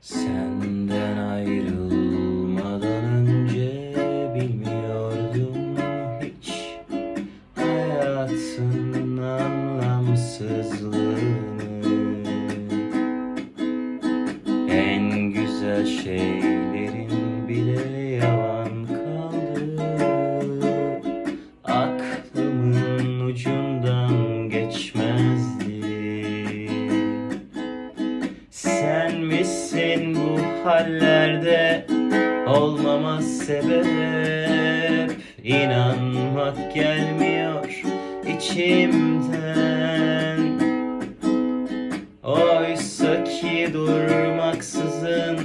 Senden ayrılmadan önce bilmiyordum hiç. Hayatın anlamsızlığını. En güzel şeylerin bile sen misin bu hallerde. Olmama sebep İnanmak gelmiyor içimden. Oysa ki durmaksızın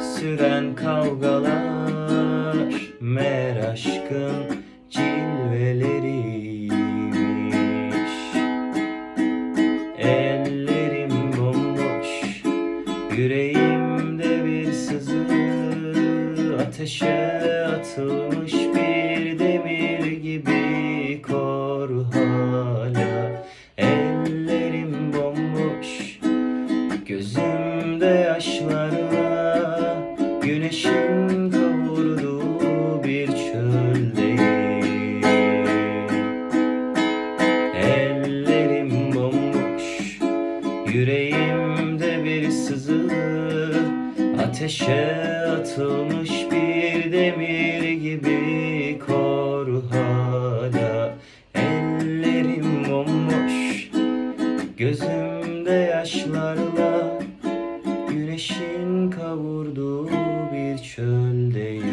süren kavgalar Meğer aşkın Yüreğimde bir sızı Ateşe atılmış bir demir gibi kor hala. Ellerim bomboş Gözümde yaşlarla Güneşin kavurduğu bir çöldeyim. Ellerim bomboş ansızın Ateşe atılmış bir demir gibi kor hala. Ellerim bomboş Gözümde yaşlarla. Güneşin kavurduğu bir çöldeyim